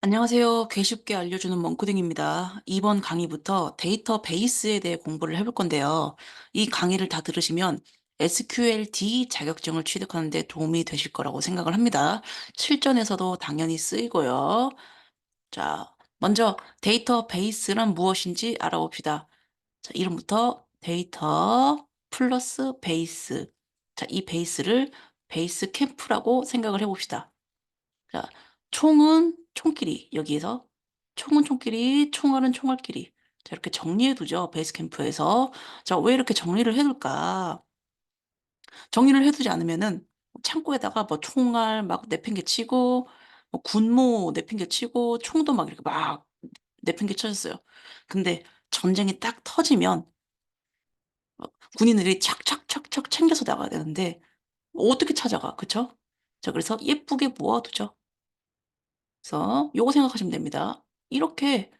안녕하세요. 꽤 쉽게 알려주는 멍코딩입니다. 이번 강의부터 데이터 베이스에 대해 공부를 해볼 건데요. 이 강의를 다 들으시면 SQLD 자격증을 취득하는 데 도움이 되실 거라고 생각을 합니다. 실전에서도 당연히 쓰이고요. 자, 먼저 데이터 베이스란 무엇인지 알아봅시다. 자, 이름부터 데이터 플러스 베이스. 자, 이 베이스를 베이스 캠프라고 생각을 해봅시다. 자, 총은 총끼리 여기에서 총은 총끼리, 총알은 총알끼리. 자, 이렇게 정리해 두죠. 베이스 캠프에서. 자, 왜 이렇게 정리를 해 둘까? 정리를 해 두지 않으면은 창고에다가 뭐 총알 막 내팽개치고 뭐 군모 내팽개치고 총도 막 이렇게 막 내팽개쳐졌어요. 근데 전쟁이 딱 터지면 어 군인들이 착착착착 챙겨서 나가야 되는데 어떻게 찾아가, 그쵸? 자, 그래서 예쁘게 모아 두죠. 그래서 요거 생각하시면 됩니다. 이렇게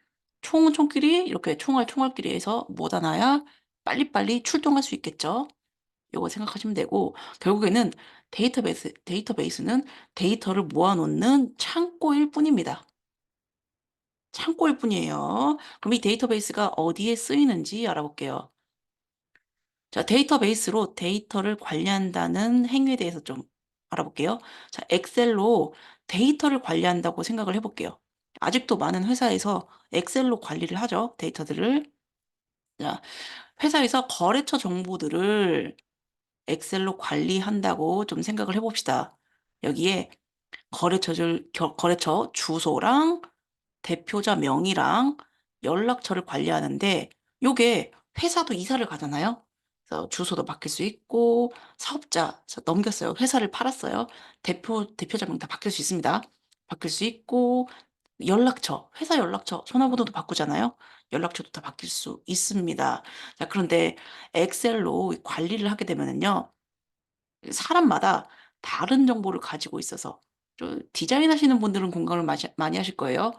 총은 총끼리 이렇게 총알 총알끼리 해서 모아 놔야 빨리빨리 출동할 수 있겠죠. 요거 생각하시면 되고 결국에는 데이터베이스 데이터베이스는 데이터를 모아 놓는 창고일 뿐입니다. 창고일 뿐이에요. 그럼 이 데이터베이스가 어디에 쓰이는지 알아볼게요. 자, 데이터베이스로 데이터를 관리한다는 행위에 대해서 좀 알아볼게요. 자, 엑셀로 데이터를 관리한다고 생각을 해 볼게요. 아직도 많은 회사에서 엑셀로 관리를 하죠, 데이터들을. 자, 회사에서 거래처 정보들을 엑셀로 관리한다고 좀 생각을 해 봅시다. 여기에 거래처들 겨 거래처 주소랑 대표자 명의랑 연락처를 관리하는데 요게 회사도 이사를 가잖아요. 그래서 주소도 바뀔 수 있고 사업자 저 넘겼어요. 회사를 팔았어요. 대표 대표자 명의 다 바뀔 수 있습니다. 바뀔 수 있고 연락처, 회사 연락처, 전화번호도 바꾸잖아요. 연락처도 다 바뀔 수 있습니다. 자 그런데 엑셀로 관리를 하게 되면은요. 사람마다 다른 정보를 가지고 있어서 좀 디자인 하시는 분들은 공감을 많이 하실 거예요.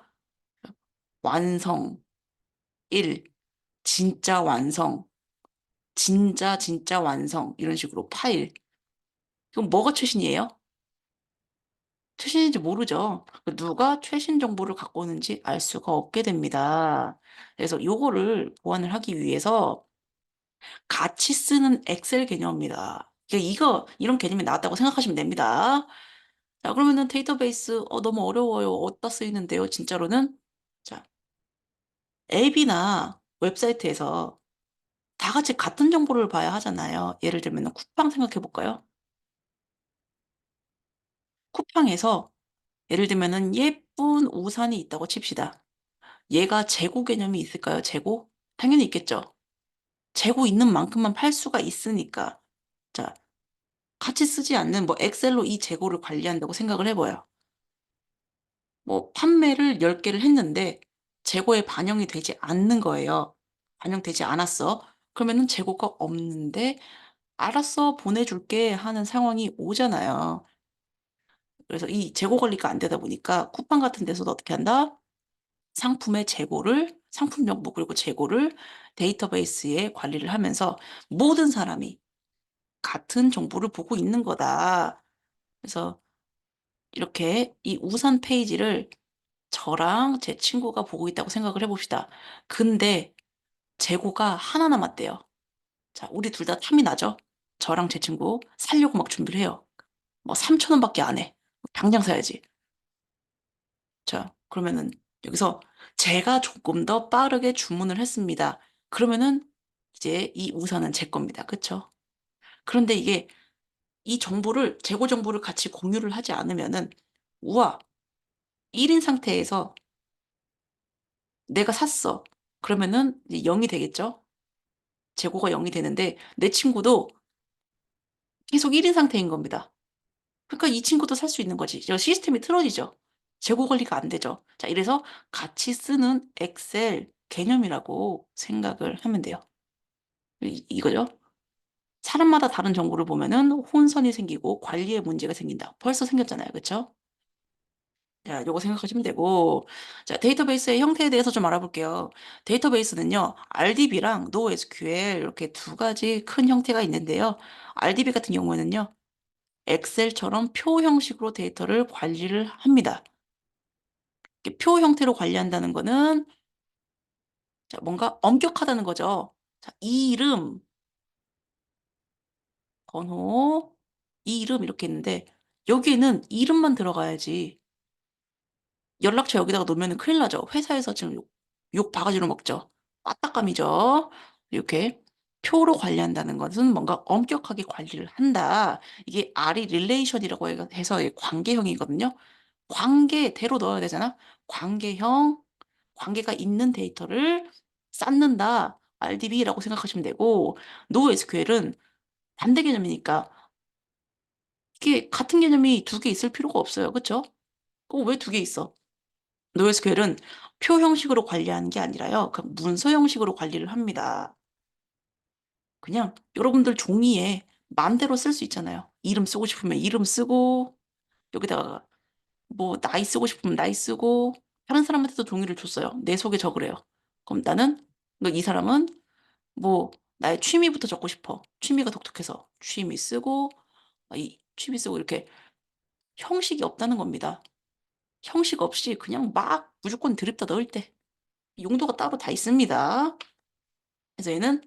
완성 1 진짜 완성, 진짜 진짜 완성 이런 식으로 파일. 그럼 뭐가 최신이에요? 최신인지 모르죠. 그 누가 최신 정보를 갖고 오는지 알 수가 없게 됩니다. 그래서 요거를 보완을 하기 위해서 같이 쓰는 엑셀 개념입니다. 이게 이거 이런 개념이 나왔다고 생각하시면 됩니다. 자 그러면은 데이터베이스 어 너무 어려워요. 어디다 쓰이는데요 진짜로는? 자 앱이나 웹사이트에서 다 같이 같은 정보를 봐야 하잖아요. 예를 들면은 쿠팡 생각해 볼까요? 쿠팡에서 예를 들면은 예쁜 우산이 있다고 칩시다. 얘가 재고 개념이 있을까요? 재고? 당연히 있겠죠. 재고 있는 만큼만 팔 수가 있으니까. 자 같이 쓰지 않는 뭐 엑셀로 이 재고를 관리한다고 생각을 해 봐요. 뭐 판매를 10 개를 했는데 재고에 반영이 되지 않는 거예요. "반영되지 않았어." 그러면은 재고가 없는데 "알았어. 보내줄게." 하는 상황이 오잖아요. 그래서 이 재고 관리가 안 되다 보니까 쿠팡 같은 데서도 어떻게 한다? 상품의 재고를 상품 정보 그리고 재고를 데이터베이스에 관리를 하면서 모든 사람이 같은 정보를 보고 있는 거다. 그래서 이렇게 이 우산 페이지를 저랑 제 친구가 보고 있다고 생각을 해 봅시다. 근데 재고가 하나 남았대요. 자 우리 둘 다 탐이 나죠? 저랑 제 친구 사려고 막 준비를 해요. 뭐3,000 원밖에 안 해. 당장 사야지. 자 그러면은 여기서 제가 조금 더 빠르게 주문을 했습니다. 그러면은 이제 이 우산은 제 겁니다. 그쵸? 그런데 이게 이 정보를 재고 정보를 같이 공유를 하지 않으면은 우와 1인 상태에서 "내가 샀어." 그러면은 이제 0이 되겠죠? 재고가 0이 되는데 내 친구도 계속 1인 상태인 겁니다. 그러니까 이 친구도 살 수 있는 거지. 저 시스템이 틀어지죠. 재고 관리가 안 되죠. 자 이래서 같이 쓰는 엑셀 개념이라고 생각을 하면 돼요. 이 이거죠. 사람마다 다른 정보를 보면은 혼선이 생기고 관리에 문제가 생긴다. 벌써 생겼잖아요. 그쵸? 자 요거 생각하시면 되고 자 데이터베이스의 형태에 대해서 좀 알아볼게요. 데이터베이스는요. RDB랑 NoSQL 이렇게 두 가지 큰 형태가 있는데요. RDB 같은 경우에는요. 엑셀처럼 표 형식으로 데이터를 관리를 합니다. 이표 형태로 관리한다는 거는 자, 뭔가 엄격하다는 거죠. 자, 이 이름, 번호, 이 이름 이렇게 있는데 여기에는 이름만 들어가야지. 연락처 여기다가 놓으면 큰일 나죠. 회사에서 지금 욕, 욕 바가지로 먹죠. 빠딱감이죠. 이렇게 표로 관리한다는 것은 뭔가 엄격하게 관리를 한다. 이게 R이 릴레이션이라고 해서 관계형이거든요. 관계대로 넣어야 되잖아. 관계형, 관계가 있는 데이터를 쌓는다. RDB라고 생각하시면 되고 NoSQL은 반대 개념이니까 이게 같은 개념이 두 개 있을 필요가 없어요. 그쵸? 어, 왜 두 개 있어? NoSQL은 표 형식으로 관리하는 게 아니라요. 그 문서 형식으로 관리를 합니다. 그냥 여러분들 종이에 마음대로 쓸 수 있잖아요. 이름 쓰고 싶으면 이름 쓰고 여기다가 뭐 나이 쓰고 싶으면 나이 쓰고 다른 사람한테도 종이를 줬어요. 내 속에 적으래요. 그럼 나는 너 이 사람은 뭐 나의 취미부터 적고 싶어. 취미가 독특해서 취미 쓰고 아, 이 취미 쓰고 이렇게 형식이 없다는 겁니다. 형식 없이 그냥 막 무조건 드립다 넣을 때 용도가 따로 다 있습니다. 그래서 얘는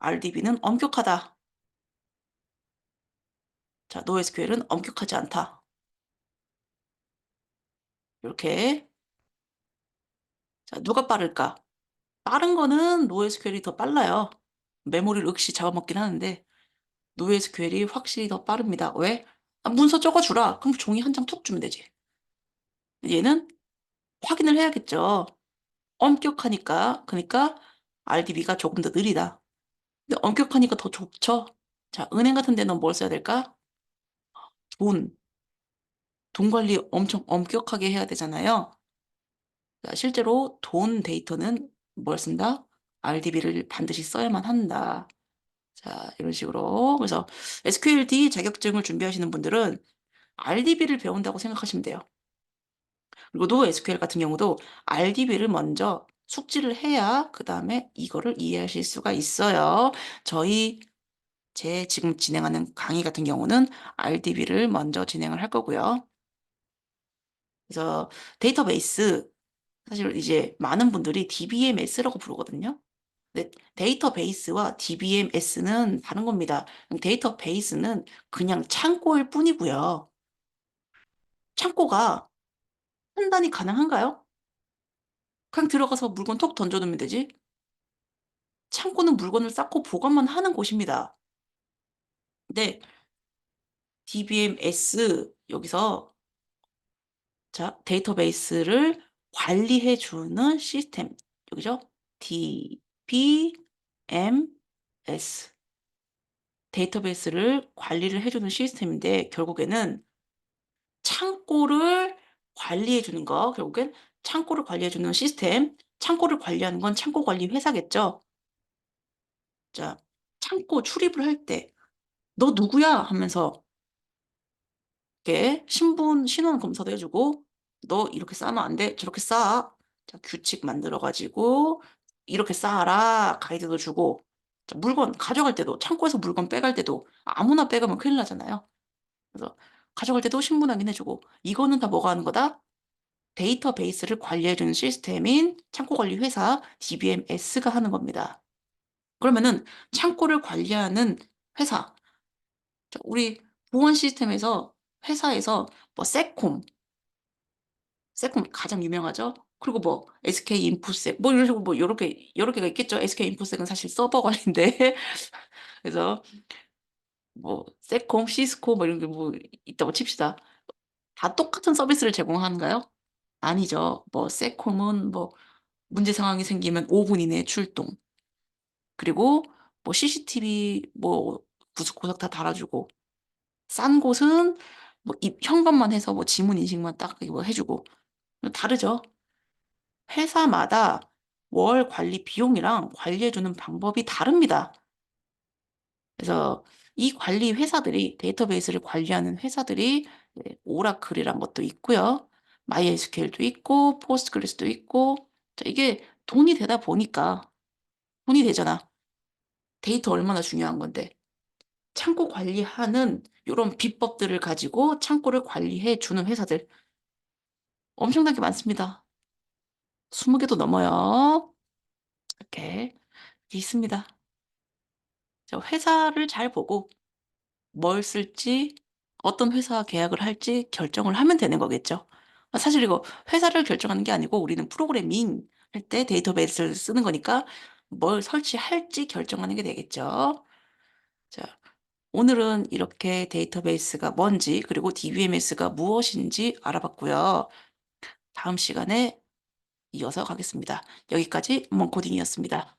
RDB는 엄격하다. 자, NoSQL은 엄격하지 않다. 이렇게 자, 누가 빠를까? 빠른 거는 NoSQL이 더 빨라요. 메모리를 역시 잡아먹긴 하는데 NoSQL이 확실히 더 빠릅니다. 왜? 아, 문서 적어주라. 그럼 종이 한 장 툭 주면 되지. 얘는 확인을 해야겠죠. 엄격하니까. 그러니까 RDB가 조금 더 느리다. 근데 엄격하니까 더 좋죠. 자, 은행 같은 데는 뭘 써야 될까? 돈. 돈 관리 엄청 엄격하게 해야 되잖아요. 자, 실제로 돈 데이터는 뭘 쓴다? RDB를 반드시 써야만 한다. 자, 이런 식으로. 그래서 SQLD 자격증을 준비하시는 분들은 RDB를 배운다고 생각하시면 돼요. 그리고 NoSQL 같은 경우도 RDB를 먼저 숙지를 해야 그 다음에 이거를 이해하실 수가 있어요. 저희 제 지금 진행하는 강의 같은 경우는 RDB를 먼저 진행을 할 거고요. 그래서 데이터베이스 사실 이제 많은 분들이 DBMS라고 부르거든요. 근데 데이터베이스와 DBMS는 다른 겁니다. 데이터베이스는 그냥 창고일 뿐이고요. 창고가 판단이 가능한가요? 그냥 들어가서 물건 톡 던져놓으면 되지. 창고는 물건을 쌓고 보관만 하는 곳입니다. 근데 DBMS 여기서 자 데이터베이스를 관리해 주는 시스템 여기죠? DBMS 데이터베이스를 관리를 해주는 시스템인데 결국에는 창고를 관리해 주는 거 결국엔 창고를 관리해 주는 시스템 창고를 관리하는 건 창고 관리 회사겠죠. 자 창고 출입을 할 때 너 누구야 하면서 이렇게 신분 신원 검사도 해주고 너 이렇게 싸면 안 돼. 저렇게 쌓아. 자, 규칙 만들어 가지고 이렇게 쌓아라. 가이드도 주고 자, 물건 가져갈 때도 창고에서 물건 빼갈 때도 아무나 빼가면 큰일 나잖아요. 그래서 가져갈 때도 신분 확인해 주고 이거는 다 뭐가 하는 거다? 데이터베이스를 관리해 주는 시스템인 창고 관리 회사 DBMS가 하는 겁니다. 그러면은 창고를 관리하는 회사 자, 우리 보안 시스템에서 회사에서 뭐 세콤 세콤 가장 유명하죠. 그리고 뭐 SK 인포색 뭐 이런 식으로 뭐 여러 개가 있겠죠. SK 인포색은 사실 서버 관리인데 그래서 뭐 세콤, 시스코 뭐 이런 게 뭐 있다고 칩시다. 다 똑같은 서비스를 제공하는가요? 아니죠. 뭐 세콤은 뭐 문제 상황이 생기면 5분 이내에 출동. 그리고 뭐 CCTV 뭐 구석구석 다 달아주고 싼 곳은 뭐입 현관만 해서 뭐 지문 인식만 딱 이거 해주고 다르죠. 회사마다 월 관리 비용이랑 관리해 주는 방법이 다릅니다. 그래서 이 관리 회사들이 데이터베이스를 관리하는 회사들이 네, 오라클이란 것도 있고요. MySQL도 있고 포스트그레스도 있고 자, 이게 돈이 되다 보니까 돈이 되잖아. 데이터 얼마나 중요한 건데. 창고 관리하는 요런 비법들을 가지고 창고를 관리해 주는 회사들. 엄청나게 많습니다. 20 개도 넘어요. 이렇게 있습니다. 저 회사를 잘 보고 뭘 쓸지 어떤 회사와 계약을 할지 결정을 하면 되는 거겠죠. 아 사실 이거 회사를 결정하는 게 아니고 우리는 프로그래밍 할 때 데이터베이스를 쓰는 거니까 뭘 설치할지 결정하는 게 되겠죠. 자 오늘은 이렇게 데이터베이스가 뭔지 그리고 DBMS가 무엇인지 알아봤고요. 다음 시간에 이어서 가겠습니다. 여기까지 몽코딩이었습니다.